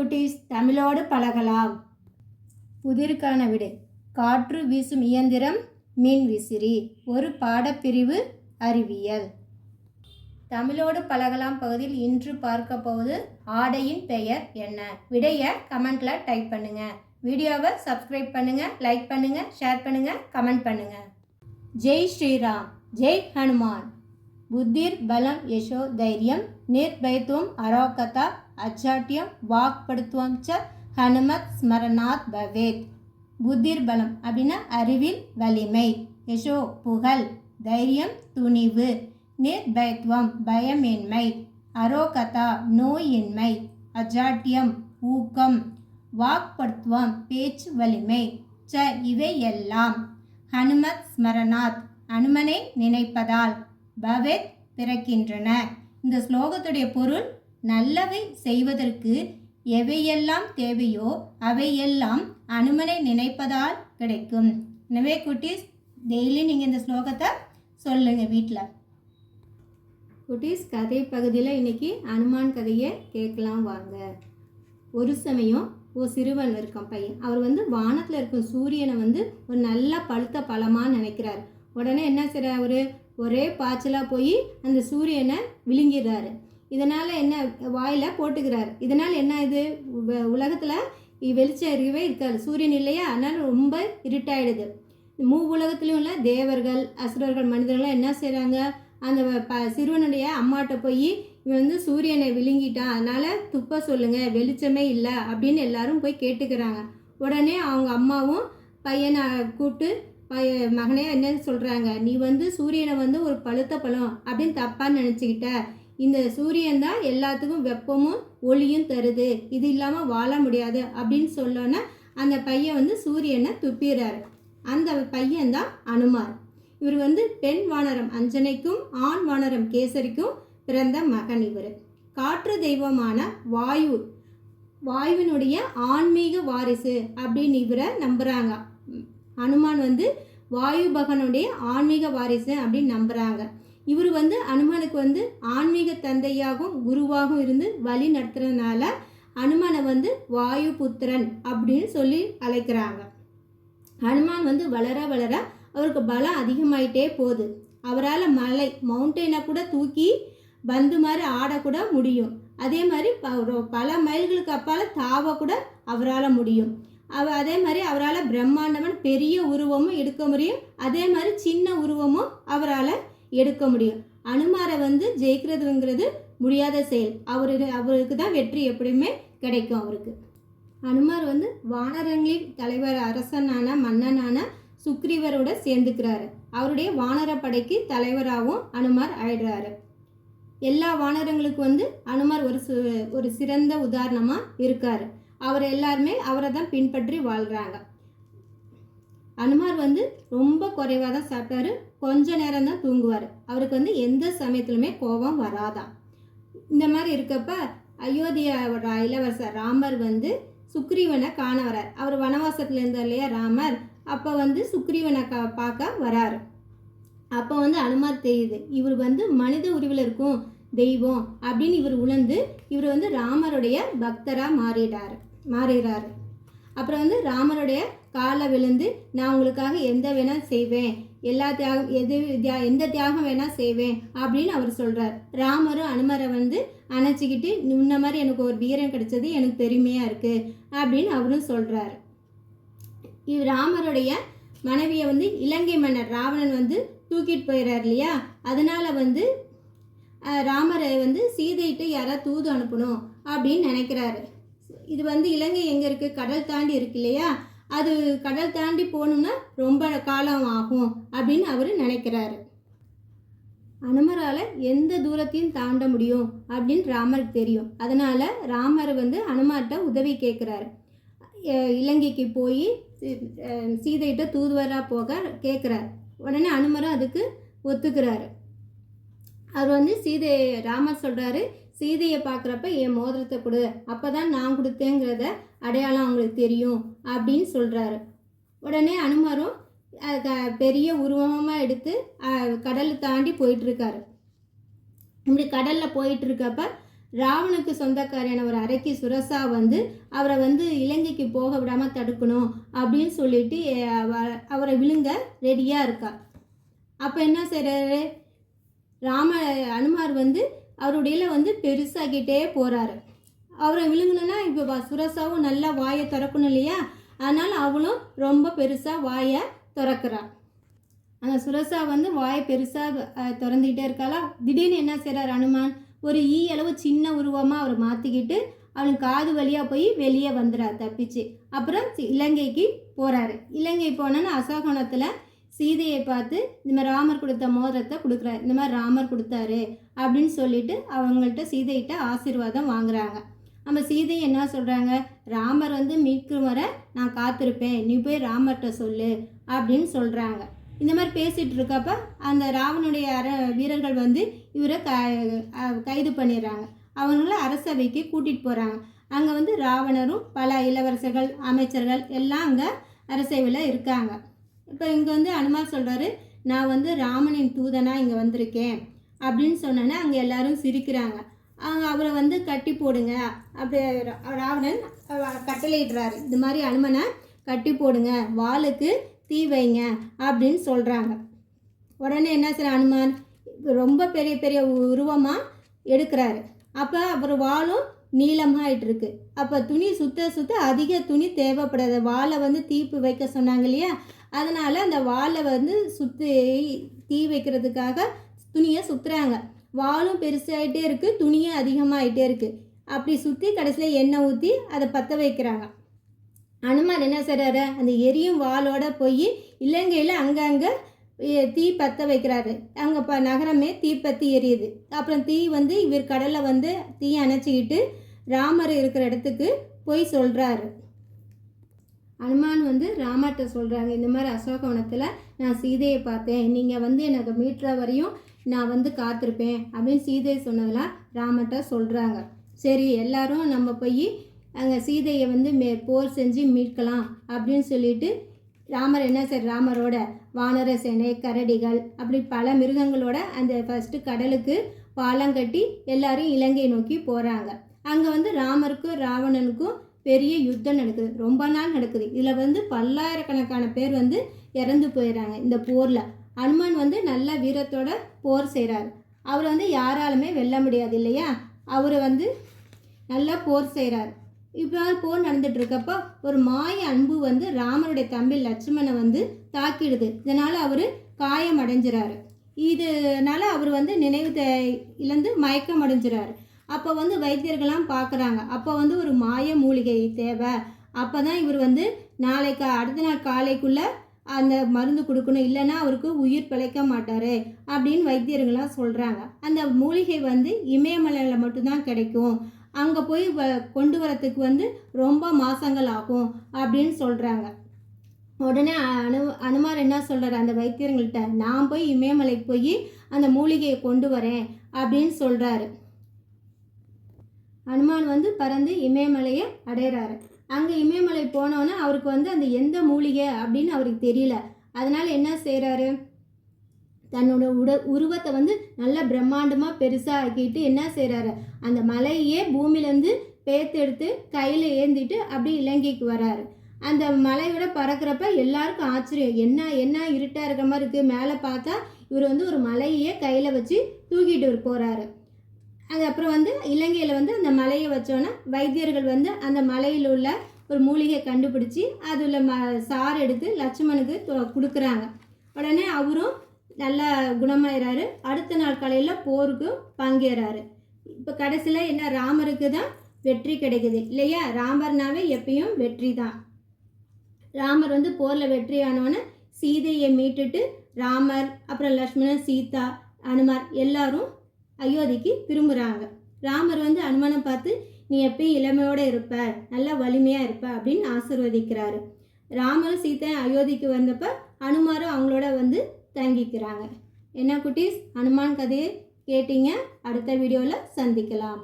குட்டீஸ் தமிழோடு பழகலாம். புதிருக்கான விடை. காற்று வீசும் இயந்திரம் மின் விசிறி. ஒரு பாடப்பிரிவு அறிவியல். தமிழோடு பழகலாம் பகுதியில் இன்று பார்க்க போவது ஆடையின் பெயர் என்ன? விடையை கமெண்ட்ல டைப் பண்ணுங்க. வீடியோவை சப்ஸ்கிரைப் பண்ணுங்க லைக் பண்ணுங்க ஷேர் பண்ணுங்க கமெண்ட் பண்ணுங்க. ஜெய் ஸ்ரீராம் ஜெய் ஹனுமான். புத்திர் பலம் யசோ தைரியம் நிர்பயத்துவம் அரோகதா அச்சாட்டியம் வாக்படுத்துவம் ச ஹனுமத் ஸ்மரணாத் பவேத். புத்திர் பலம் அப்படின்னா அறிவில் வலிமை. யசோ புகழ் தைரியம் துணிவு. நிர்பயத்துவம் பயமின்மை. அரோகதா நோயின்மை. அஜாட்டியம் ஊக்கம். வாக்படுத்துவம் பேச்சு வலிமை. ச இவை எல்லாம் ஹனுமத் ஸ்மரணாத் அனுமனை நினைப்பதால் பவேத் பிறக்கின்றன. இந்த ஸ்லோகத்துடைய பொருள் நல்லவை செய்வதற்கு எவையெல்லாம் தேவையோ அவையெல்லாம் அனுமனை நினைப்பதால் கிடைக்கும். எனவே குட்டீஸ் டெய்லி நீங்கள் இந்த ஸ்லோகத்தை சொல்லுங்கள் வீட்டில் குட்டீஸ் கதை பகுதியில் இன்னைக்கு அனுமான் கதையை கேட்கலாம் வாங்க. ஒரு சமயம் ஒரு சிறுவன் இருக்கான் பையன் அவர் வந்து வானத்தில் இருக்கும் சூரியனை வந்து ஒரு நல்ல பழுத்த பழமாக நினைக்கிறார். உடனே என்ன செய்கிறார் அவர்? ஒரே பாய்ச்சலாக போய் அந்த சூரியனை விழுங்கிடுறாரு. இதனால் என்ன வாயில் போட்டுக்கிறார். இதனால் என்ன இது? உலகத்தில் வெளிச்சம் இருக்கவே இருக்காது. சூரியன் இல்லையா? அதனால் ரொம்ப இருட்டாயிடுது. மூ உலகத்துலேயும் உள்ள தேவர்கள் அசுரர்கள் மனிதர்கள்லாம் என்ன செய்கிறாங்க அந்த ப சிறுவனுடைய அம்மாட்ட போய் இவன் வந்து சூரியனை விழுங்கிட்டான் அதனால் துப்ப சொல்லுங்கள் வெளிச்சமே இல்லை அப்படின்னு எல்லாரும் போய் கேட்டுக்கிறாங்க. உடனே அவங்க அம்மாவும் பையனை கூப்பிட்டு பைய மகனே என்னன்னு சொல்கிறாங்க நீ வந்து சூரியனை வந்து ஒரு பழுத்த பழம் அப்படின்னு தப்பாக நினச்சிக்கிட்ட. இந்த சூரியன் தான் எல்லாத்துக்கும் வெப்பமும் ஒளியும் தருது. இது இல்லாமல் வாழ முடியாது அப்படின்னு சொல்லோன்னே அந்த பையன் வந்து சூரியனை துப்பிடுறாரு. அந்த பையன் தான் அனுமார். இவர் வந்து பெண் வானரம் அஞ்சனைக்கும் ஆண் வானரம் கேசரிக்கும் பிறந்த மகன் இவர். காற்று தெய்வமான வாயு வாயுவினுடைய ஆன்மீக வாரிசு அப்படின்னு இவரை நம்புகிறாங்க அனுமான் வந்து வாயு பகனுடைய ஆன்மீக வாரிசு அப்படின்னு நம்புகிறாங்க இவர் வந்து அனுமனுக்கு வந்து ஆன்மீக தந்தையாகவும் குருவாகவும் இருந்து வழி நடத்துறதுனால அனுமனை வந்து வாயு புத்திரன் அப்படின்னு சொல்லி அழைக்கிறாங்க. ஹனுமான் வந்து வளர வளர அவருக்கு பலம் அதிகமாயிட்டே போகுது. அவரால் மலை மவுண்டெயினை கூட தூக்கி பந்து மாதிரி ஆடக்கூட முடியும். அதே மாதிரி பல மைல்களுக்கு அப்பால் தாவ கூட அவரால் முடியும். அவ அதே மாதிரி அவரால் பிரம்மாண்டமான பெரிய உருவமும் எடுக்க முடியும். அதே மாதிரி சின்ன உருவமும் அவரால் எடுக்க முடியும். அனுமாரை வந்து ஜெயிக்கிறதுங்கிறது முடியாத செயல். அவரு அவருக்கு தான் வெற்றி எப்படியுமே கிடைக்கும் அவருக்கு. அனுமார் வந்து வானரங்களின் தலைவர் அரசனான மன்னனான சுக்ரீவரோட சேர்ந்துக்கிறாரு. அவருடைய வானர படைக்கு தலைவராகவும் அனுமார் ஆயிடுறாரு. எல்லா வானரங்களுக்கு வந்து அனுமார் ஒரு ஒரு சிறந்த உதாரணமாக இருக்கார். அவர் எல்லாருமே அவரை தான் பின்பற்றி வாழ்கிறாங்க அனுமார் வந்து ரொம்ப குறைவாக தான் சாப்பிட்டாரு. கொஞ்ச நேரம் தான் தூங்குவார். அவருக்கு வந்து எந்த சமயத்துலையுமே கோபம் வராதான் இந்த மாதிரி இருக்கப்ப அயோத்தியாவோட இளவரசர் ராமர் வந்து சுக்ரீவனை காண வரார். அவர் வனவாசத்தில் இருந்தார் இல்லையா ராமர்? அப்போ வந்து சுக்ரீவனை கா பார்க்க வராரு. அப்போ வந்து அனுமார் தெரியுது இவர் வந்து மனித உருவில் இருக்கும் தெய்வம் அப்படின்னு இவர் உணர்ந்து இவர் வந்து ராமருடைய பக்தராக மாறிடாரு மாறிடுறாரு அப்புறம் வந்து ராமருடைய காலை விழுந்து நான் உங்களுக்காக எந்த வேணால் செய்வேன். எல்லா தியாகம் எது தியா எந்த தியாகம் வேணால் செய்வேன் அப்படின்னு அவர் சொல்கிறார் ராமரும் அனுமரை வந்து அணைச்சிக்கிட்டு முன்ன மாதிரி எனக்கு ஒரு வீரம் கிடைச்சது எனக்கு பெருமையாக இருக்குது அப்படின்னு அவரும் சொல்கிறார் இவ் ராமருடைய மனைவியை வந்து இலங்கை மன்னர் ராவணன் வந்து தூக்கிட்டு போயிடுறார் இல்லையா? அதனால் வந்து ராமரை வந்து சீதையிட்டு யாராவது தூது அனுப்பணும் அப்படின்னு நினைக்கிறாரு. இது வந்து இலங்கை எங்கே இருக்குது கடல் தாண்டி இருக்கு இல்லையா? அது கடல் தாண்டி போகணுன்னா ரொம்ப காலம் ஆகும் அப்படின்னு அவர் நினைக்கிறாரு. அனுமரால் எந்த தூரத்தையும் தாண்ட முடியும் அப்படின்னு ராமருக்கு தெரியும். அதனால் ராமர் வந்து அனுமார்கிட்ட உதவி கேட்குறாரு இலங்கைக்கு போய் சீதையிட்ட தூதுவராக போக கேட்குறார் உடனே அனுமரும் அதுக்கு ஒத்துக்கிறாரு. அவர் வந்து சீதை ராமர் சொல்கிறாரு சீதையை பார்க்குறப்ப என் மோதிரத்தை கொடு. அப்போ தான் நான் கொடுத்தேங்கிறத அடையாளம் அவங்களுக்கு தெரியும் அப்படின்னு சொல்கிறாரு உடனே அனுமாரும் பெரிய உருவமாக எடுத்து கடலை தாண்டி போயிட்டுருக்காரு. இப்படி கடலில் போயிட்டுருக்கப்ப ராவனுக்கு சொந்தக்காரியான ஒரு அரைக்கி சுரசா வந்து அவரை வந்து இலங்கைக்கு போக விடாமல் தடுக்கணும் அப்படின்னு சொல்லிட்டு அவரை விழுங்க ரெடியாக இருக்கா. அப்போ என்ன செய்கிறாரு ராம அனுமார் வந்து அவருடைய வந்து பெருசாகிட்டே போகிறாரு அவரை விழுங்கணும்னா இப்போ சுரசாவும் நல்லா வாயை திறக்கணும் இல்லையா? அதனால் அவளும் ரொம்ப பெருசாக வாயை திறக்கிறாள் அந்த சுரசா வந்து வாயை பெருசாக திறந்துக்கிட்டே இருக்காளா? திடீர்னு என்ன செய்கிறார் அனுமான்? ஒரு ஈ அளவு சின்ன உருவமாக அவர் மாற்றிக்கிட்டு அவனுக்கு காது வழியாக போய் வெளியே வந்துடுறார் தப்பிச்சு. அப்புறம் சி- இலங்கைக்கு போகிறாரு இலங்கை போனோன்னு அசோகணத்தில் சீதையை பார்த்து இந்த மாதிரி ராமர் கொடுத்த மோதிரத்தை கொடுக்குறாரு. இந்த மாதிரி ராமர் கொடுத்தாரு. அப்படின்னு சொல்லிட்டு அவங்கள்ட்ட சீதையிட்ட ஆசீர்வாதம் வாங்குறாங்க. நம்ம சீதை என்ன சொல்கிறாங்க ராமர் வந்து மீட்கும் வரை நான் காத்திருப்பேன். நீ போய் ராமர்கிட்ட சொல்லு அப்படின்னு சொல்கிறாங்க இந்த மாதிரி பேசிகிட்டு இருக்கப்ப அந்த ராவனுடைய அர வீரர்கள் வந்து இவரை க கைது பண்ணிடுறாங்க. அவங்கள அரசவைக்கு கூட்டிகிட்டு போகிறாங்க அங்கே வந்து ராவணரும் பல இளவரசர்கள் அமைச்சர்கள் எல்லாம் அங்கே அரசவையில் இருக்காங்க. இப்போ இங்கே வந்து அனுமார் சொல்கிறாரு நான் வந்து ராமனின் தூதனாக இங்கே வந்திருக்கேன். அப்படின்னு சொன்னோன்னே அங்கே எல்லாரும் சிரிக்கிறாங்க. அவங்க அவரை வந்து கட்டி போடுங்க. அப்படி ரா- ராவணன் கட்டளையிடுறாரு. இது மாதிரி அனுமனை கட்டி போடுங்க. வாளுக்கு தீ வைங்க அப்படின்னு சொல்கிறாங்க உடனே என்ன சார் அனுமான்? ரொம்ப பெரிய பெரிய உருவமாக எடுக்கிறாரு. அப்போ அவர் வாளும் நீளமாகிட்டுருக்கு அப்போ துணி சுத்த சுத்த அதிக துணி தேவைப்படாது. வாழை வந்து தீப்பு வைக்க சொன்னாங்க இல்லையா? அதனால் அந்த வாழை வந்து சுற்றி தீ வைக்கிறதுக்காக துணியை சுற்றுறாங்க வாலும் பெருசாகிட்டே இருக்குது துணியும் அதிகமாகிட்டே இருக்குது அப்படி சுற்றி கடைசியில் எண்ணெய் ஊற்றி அதை பற்ற வைக்கிறாங்க. அனுமான் என்ன செய்கிறாரு அந்த எரியும் வாளோட போய் இலங்கையில் அங்கங்கே தீ பற்ற வைக்கிறாரு. அங்கே ப நகரமே தீப்பத்தி எரியுது. அப்புறம் தீ வந்து இவர் கடலில் வந்து தீ அணைச்சிக்கிட்டு ராமர் இருக்கிற இடத்துக்கு போய் சொல்கிறாரு அனுமான் வந்து ராமர்கிட்ட சொல்கிறாங்க இந்த மாதிரி அசோகவனத்தில் நான் சீதையை பார்த்தேன். நீங்கள் வந்து எனக்கு மீட்ற வரையும் நான் வந்து காத்திருப்பேன் அப்படின்னு சீதை சொன்னதெல்லாம் ராமட்ட சொல்கிறாங்க சரி எல்லாரும் நம்ம போய் அங்கே சீதையை வந்து மே போர் செஞ்சு மீட்கலாம் அப்படின்னு சொல்லிட்டு ராமர் என்ன சார் ராமரோட வானர சேனை கரடிகள் அப்படி பல மிருகங்களோட அந்த ஃபஸ்ட்டு கடலுக்கு பாலம் கட்டி எல்லாரும் இலங்கை நோக்கி போகிறாங்க அங்கே வந்து ராமருக்கும் ராவணனுக்கும் பெரிய யுத்தம் நடக்குது. ரொம்ப நாள் நடக்குது. இதில் வந்து பல்லாயிரக்கணக்கான பேர் வந்து இறந்து போயிடுறாங்க இந்த போரில். அனுமன் வந்து நல்ல வீரத்தோட போர் செய்கிறார் அவரை வந்து யாராலுமே வெல்ல முடியாது இல்லையா? அவர் வந்து நல்லா போர் செய்கிறார் இப்போ போர் நடந்துட்டுருக்கப்போ ஒரு மாய அன்பு வந்து ராமனுடைய தம்பி லட்சுமணனை வந்து தாக்கிடுது. இதனால் அவர் காயம் அடைஞ்சிறாரு. இதனால அவர் வந்து நினைவு தே- இழந்து மயக்கம் அடைஞ்சிறாரு. அப்போ வந்து வைத்தியர்கள்லாம் பார்க்குறாங்க அப்போ வந்து ஒரு மாய மூலிகை தேவை. அப்போ தான் இவர் வந்து நாளைக்கு அடுத்த நாள் காலைக்குள்ளே அந்த மருந்து கொடுக்கணும் இல்லைன்னா அவருக்கு உயிர் பிழைக்க மாட்டார் அப்படின்னு வைத்தியர்கள்லாம் சொல்கிறாங்க அந்த மூலிகை வந்து இமயமலையில் மட்டும்தான் கிடைக்கும். அங்கே போய் வ கொண்டு வரத்துக்கு வந்து ரொம்ப மாதங்கள் ஆகும் அப்படின்னு சொல்கிறாங்க உடனே அனு அனுமார் என்ன சொல்கிறார் அந்த வைத்தியர்கள்ட்ட நான் போய் இமயமலைக்கு போய் அந்த மூலிகையை கொண்டு வரேன் அப்படின்னு சொல்கிறாரு அனுமான் வந்து பறந்து இமயமலையை அடையிறாரு அங்கே இமயமலை போனோன்னே அவருக்கு வந்து அந்த எந்த மூலிகை அப்படின்னு அவருக்கு தெரியல. அதனால் என்ன செய்கிறாரு தன்னோட உட உருவத்தை வந்து நல்லா பிரம்மாண்டமாக பெருசாக ஆக்கிட்டு என்ன செய்கிறாரு அந்த மலையே பூமியிலேருந்து பேத்தெடுத்து கையில் ஏந்திட்டு அப்படி இலங்கைக்கு வராரு. அந்த மலையோட பறக்கிறப்ப எல்லாருக்கும் ஆச்சரியம். என்ன என்ன இருட்டாக இருக்கிற மாதிரி இருக்குது மேலே பார்த்தா இவர் வந்து ஒரு மலையே கையில் வச்சு தூக்கிட்டு போகிறாரு அது அப்புறம் வந்து இலங்கையில் வந்து அந்த மலையை வச்சோன்னே வைத்தியர்கள் வந்து அந்த மலையில் உள்ள ஒரு மூலிகை கண்டுபிடிச்சி அதில் ம சாறு எடுத்து லட்சுமணுக்கு தொ- கொடுக்குறாங்க. உடனே அவரும் நல்லா குணமாயிறாரு. அடுத்த நாள் காலையில் போருக்கு பங்கேறாரு. இப்போ கடைசியில் என்ன ராமருக்கு தான் வெற்றி கிடைக்குது. இல்லையா? ராமர்னாவே எப்பயும் வெற்றி தான். ராமர் வந்து போரில் வெற்றி ஆனோன்னே சீதையை மீட்டுட்டு ராமர் அப்புறம் லக்ஷ்மணன் சீதா அனுமார் எல்லாரும் அயோத்திக்கு திரும்புகிறாங்க ராமர் வந்து அனுமனை பார்த்து நீ எப்பயும் இளமையோடு இருப்ப நல்லா வலிமையாக இருப்ப அப்படின்னு ஆசீர்வதிக்கிறாரு. ராமரும் சீதை அயோத்திக்கு வந்தப்ப அனுமாரும் அவங்களோட வந்து தங்கிக்கிறாங்க. என்ன குட்டீஸ்? அனுமான் கதையை கேட்டீங்க. அடுத்த வீடியோவில் சந்திக்கலாம்.